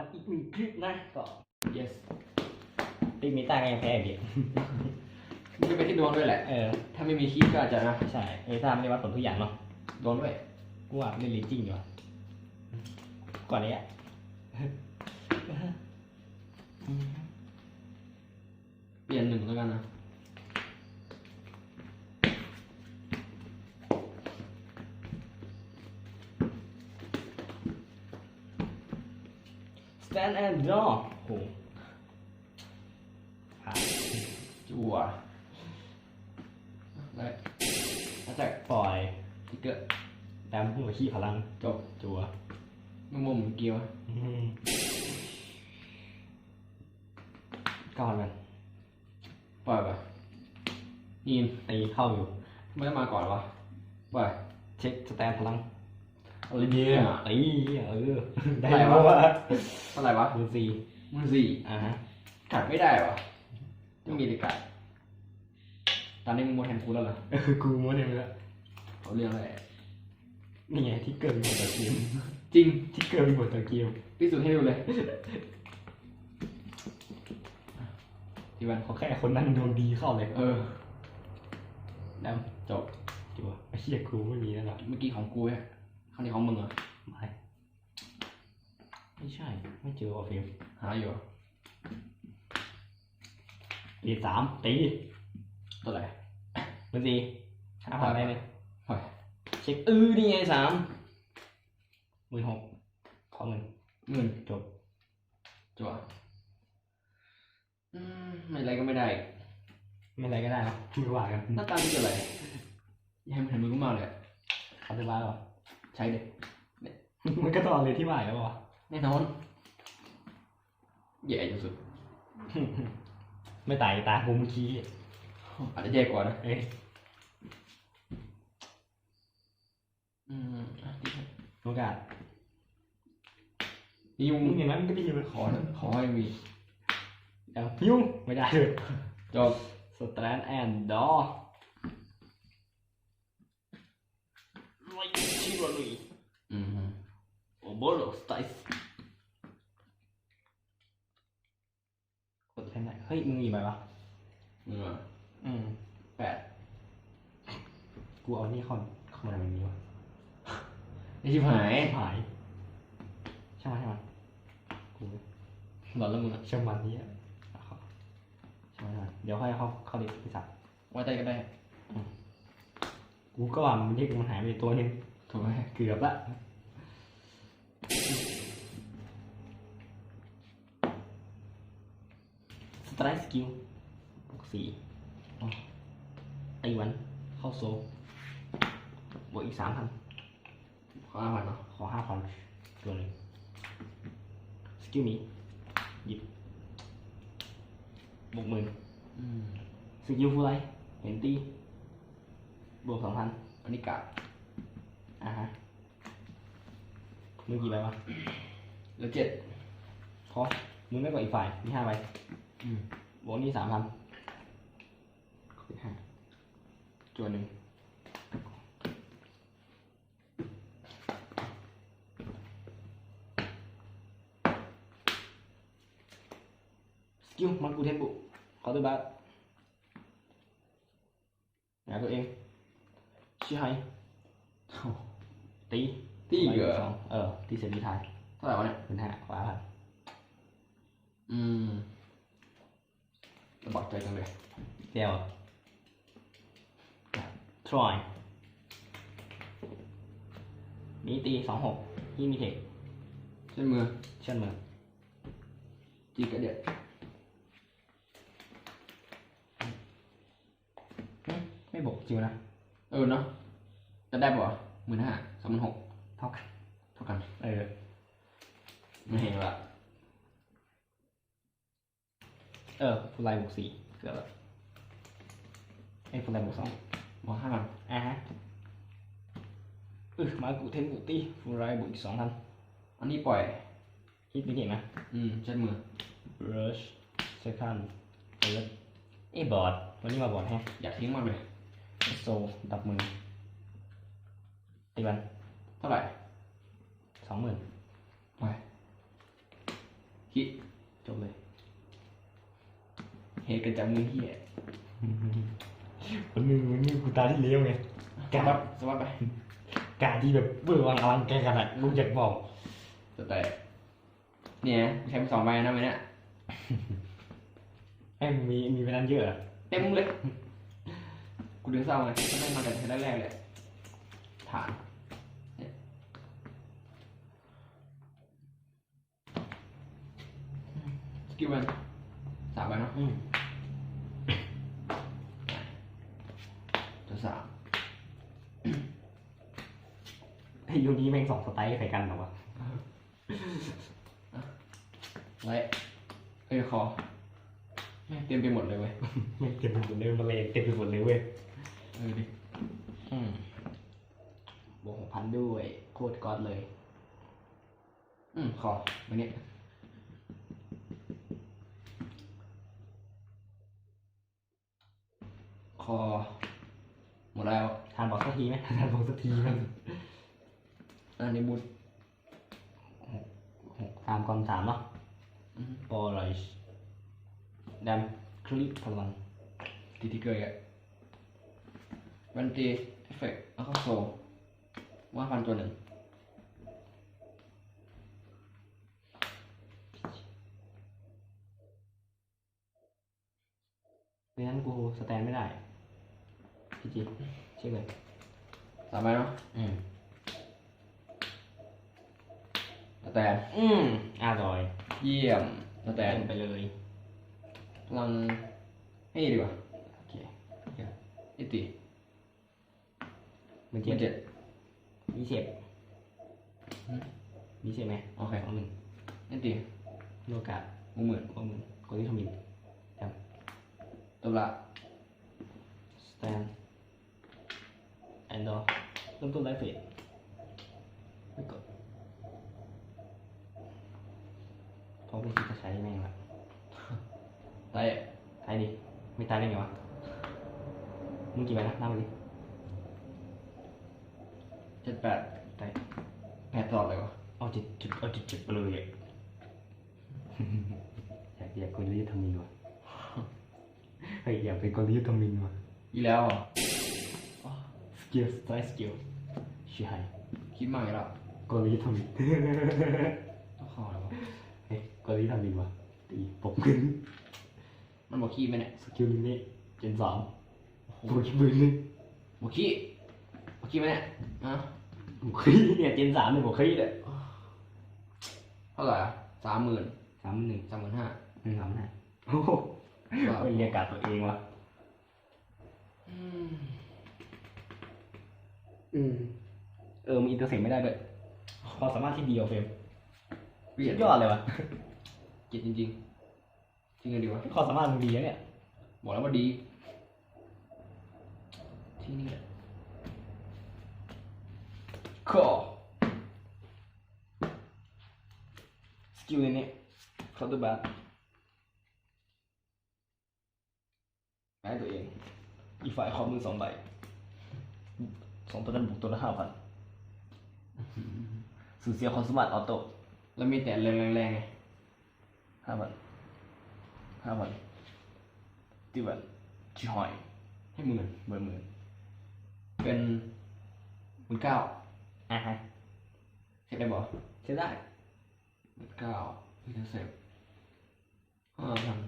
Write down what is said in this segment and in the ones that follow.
กันอีกหนึ่งคลิปนะก็ yes ตีมีตาก็ยังแพ้อีกดิมันจะเป็นที่ดวงด้วยแหละ เออ ถ้าไม่มีคลิปก็อาจจะนะ ใช่เอซ่าไม่ได้วัดผลทุกอย่างเนาะดวงด้วย กูว่าเล่นลีจริงอยู่อะก่อนนี้อะเปลี่ยนหนึ่งแล้วกันนะ สแตนแอนด์ดอโหผ่านจั่วได้อาจากปล่อยติ๊กเกอร์แต้มหัวขี้พลัง จบจัวมึงมุมเกียวอืมก่อนมันปล่อยไปนีนตีเข้าอยู่ ไม่ได้มาก่อนวะปล่อยเช็คสแตนพลัง อะไรเนี่ยตีเออ ได้อะไรแล้ววะวะเท่าไหร่วะมือสี่มือสี่อ่าฮะกัดไม่ได้วะไม่มีเลยกัดตอนนี้มึงโมแทนกูแล้วเหรอเออกูมัวเนี่ยละเอาเรื่องอะไรนี่ไงที่เกิดมีบทต่อเกมจริงที่เกิดมีบทต่อเกมพิสูจน์ให้ดูเลยทีวันขอแค่คนนั้นดวงดีเข้าเลย เออดจบำจัวไอ้เหี้ยกูไม่มีแล้วหรอเมื่อกี้ของกูเนี่ ยคราวนี้ของมึงเหรอไม่ไม่ใช่ ไม่เจอว่ะฟิล์มหาอยู่เหรอตีสามตีตัวไหนมือสี่ห้าพันได้เลยปล่อยเช็คอือนี่ไงสามหมื่นหกขอเงินหมื่นจบจั่วอืมไม่อะไรก็ไม่ได้ ไม่อะไรก็ได้นะไม่ว่ากันหน้าตาที่อะไรอยังให้มันเห็นมือกูมากเลยอะเขาจะว่าหรอ ใช้เด็มันก็ต้องเอาเลยที่ว่าแล้ววะแน่นอนแย่ที่สุด ไม่ตายตากูเมื่อกี้อาจจะแย่กว่านะเอ้ยอืมอะโอกาสนี่ยุงมึงอย่างนั้นก็ดีเลยขอนะขอให้มีเดี๋ยวยุ่งไม่ได้เลยจบสแตนแอนด์ดอไม่ชิวเลย อืมฮึ โอโบโลสไตส์กดแค่ไหนเฮ้ยมึงมีไหมวะมือมาอืมแปดกูเอานี่เข้าเข้ามาในนี้วะไอชิบหายหายใช่ไหมใช่ไหมกูหลอนแล้วมึงอะเชื่อมันนี่อะเอาเข้าใช่ไหมใช่ไหมเดี๋ยวค่อยเข้าเข้าดิพี่สักดิ์ไว้ใจก็ได้กูก็ว่ามันที่มันหายไปตัวนึงถูกไหมเกือบละ ไตร์สกิลบวกสี่อ๋อตีวันเข้าโซลบวกอีกสามพันขอห้าพันเนาะขอห้าพันตัวหนึ่งสกิลนี้หยิบบวกหมื่นอืมสกิลฟูลไลท์เห็นตีบวกสองพันอันนี้กาดอ่าฮะมือกี่ใบวะเหลือเจ็ดพอมึงไม่กว่าอีกฝ่ายมีห้าใบอืม บวกนี่สามพันคือห้าจวนหนึ่งสกิลมันกูเทนบุขอตัวบัตงานตัวเองชื่อไฮโอ้ตีตีอีกเหรอสองเออตีเสร็จดีทายเท่าไหร่วะเนี่ยเป็นห้าขวาพันอืมลำ บากใจจังเลยเดียวทรอยนี่ตีสองหกที่มีเทคเช่นมือเช่นมือจีกระเดียดหึไม่บอกจิวนะ เออเนาะจะได้ป่ะหมื่นห้าสามหมื่นหกเท่ากัน เท่ากัน เออ ไม่เห็นละ เออฟูลไลน์บวกสี่เกือบแล้วไอ้ฟูลไลน์บวกสองบอกห้าพันอ่าฮะอึมากูเทนกูตีฟูลไลน์บวกอีกสองพันอันนี้ปล่อยฮิตมีเทคนะอืมเช่นมือ rush second third ไอ้บอร์ดวันนี้มาบอร์ดแฮะอยากทิ้งมากเลยโซดับมือตีบันเท่าไหร่สองหมื่นปล่อยคิดจบเลย เหตุกันจากมือเฮียมันมือมันมือกูตาที่เลี้ยวไงสวัสดสวัสดไปการที่แบบเบื่อวังอลังแกขนาดลูกอยากบอกสแตกเนี่ยใช้ไปสองใบนะไหมเนี่ยให้มึงมีมีไปนั้นเยอะเหรอเต็มเลยกูดึงเศร้าไงไม่มากันแรกๆเลยฐานเนี่ยสกิลมันสามใบเนาะ อืม สามไอ้ยูนี้แม่งสองสไตล์ใส่กันเหรอวะไว้เอ้ยคอแม่งเต็มไปหมดเลยเว้ยแม่งเต็มไปหมดเลยมาเลยเต็มไปหมดเลยเว้ยเออดิอืมบวกหกพันด้วยโคตรก๊อตเลย อืมคอมาเนี่ยคอห มดแล้วทานบอกสักทีไหมทานบอกสักทีไหมอันนี้บุญหกสามกองสามเนาะอืมปอลอยดำคลิปพลังตีที่เกิดอะวันตีเอฟเฟกต์แล้วก็โซว่าฟันตัวหนึ่งไม่งั้นกูสแตนไม่ได้ พี่จีเช็คเลยสามใบเนาะอืมสแตนอืมอร่อย เยี่ยมสแตนไปเลยพลังให้ดีกว่าโอเคอิติมันเจ็เจ็ดบเจ็ดมีเจ็บอืมมีเจ็บไหมโอเคเอาหนึ่งอิติโลกาสหกหมื่นเอาหนึ่งกดที่ทมินครับตัวละสแตน แอนดอร์เริ่มต้นไลฟ์เฟสไม่กดเพราะไม่คิดจะใช้แม่งละไต่ตายดิ ไม่ตายได้ไงวะ มึงกี่ใบนะนับมาดิเจ็ดแปดตายแปดตลอดเลยวะ เอาจิตจุดเอาจิตจุดไปเลยอะอยากอยากคนรีทำมินวะเฮ้ยอยากเป็นคนรีทำมินวะอีแล้วเหรอส กิลสไตล์สกิลชิไฮคิดมากอีกแล้วคนรีทำมินต้องคอแล้ววะเฮ้ยคนรีทำมินวะตีปกขึ้นมันบอกขี้ไหมเนี่ยสกิลนี้เจนสามปกขี้มือนึงบอกขี้บอกขี้ไหมเนี่ยอะปกขี้เนี่ยเจนสามเนี่ยปกขี้เลยเท่าไหร่อะสามหมื่นสามหนึ่งสามหมื่นห้าหนึ่งสามห้าโอ้โหไม่เรียกการตัวเองวะ อืมอืม เออ มีอินเตอร์เซ็ตไม่ได้ด้วยความสามารถที่ดีกว่าเฟรมเปลี่ยนยอดเลยวะเกลียดจริงๆจริงกันดีวะความสามารถมึงดีนะเนี่ย บอกแล้วว่าดี ที่นี่แหละขอสกิลในนี้เคาน์เตอร์บาร์ให้ตัวเอง อีกฝ่ายขอมือสองใบ สองตัวนั้นบุกตัวละห้าพันสูญเสียความสามารถออโต้แล้วมีแต่แรงๆๆไงห้าพันห้าพันตีวันจีหอยให้หมื่นเบอร์หมื่นเป็นหมื่นเก้าอะฮะเสร็จได้บ่ใช้ได้หมื่นเก้าพี่จะเสร็จห้าพัน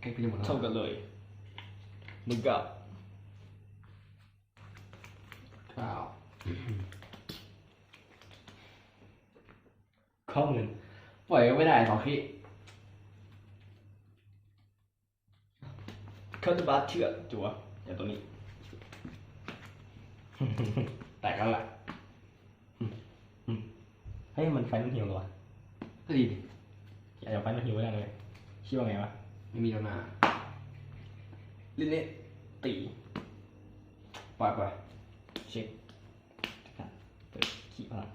ใกล้ไปจะหมดแล้วเท่ากันเลยหนึ่งกับเก้า ข้อมือปล่อยก็ไม่ได้สองขี้เคาน์เตอร์บาร์เชื่อจัวอย่างตัวนี้ แตกแล้วแหละให้ยมันไฟมันหิวเหรอวะก็ดีดิอยากจะไฟมันหิวไม่ได้เลยคิดว่าไงวะไม่มีแล้วนะลินเนตีปล่อยไป เช็คเปิดขี้พลัง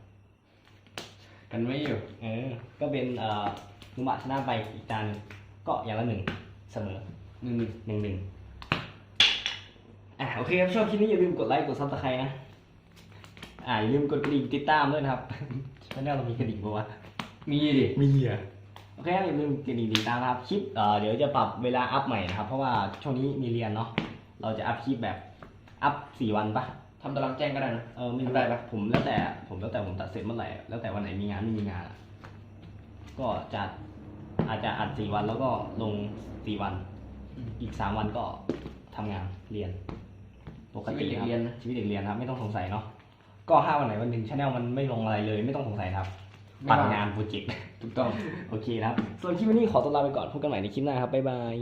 กันไม่อยู่เออก็เป็นเอ่อนุมะชนะไปอีกจานหนึ่งก็อย่างละหนึ่งเสมอหนึ่งหนึ่งหนึ่งหนึ่งอะโอเคครับชอบคลิปนี้อย่าลืมกดไลค์กดซับสไครต์นะอ่าอย่าลืมกดกระดิ่งติดตามด้วยนะครับช่องเรามีกระดิ่งปะวะมีดิมีอะโอเคอย่าลืมกดติดตามนะครับคลิปเอ่อเดี๋ยวจะปรับเวลาอัพใหม่นะครับเพราะว่าช่วงนี้มีเรียนเนาะเราจะอัพคลิปแบบอัพสี่วันปะทำตารางแจ้งก็ได้นะเออไม่รู้ทำได้ปะผมแล้วแต่ผมแล้วแต่ผมตัดเสร็จเมื่อไหร่แล้วแต่วันไหนมีงานไม่มีงานอะก็จะอาจจะอัดสี่วันแล้วก็ลงสี่วันอีกสามวันก็ทำงานเรียนปกติชีวิตเด็กครับเรียนนะ ชีวิตเด็กเรียนนะครับไม่ต้องสงสัยเนาะก็ห้าวันไหนวันหนึ่งชาแนลมันไม่ลงอะไรเลย ไม่ต้องสงสัยนะครับไม่ปัดว่างงานโปรเจกต์ ถูกต้อง โอเคนะครับ ส่วนคลิปวันนี้ขอตัวลาไปก่อนพบกันใหม่ในคลิปหน้าครับ บ๊ายบาย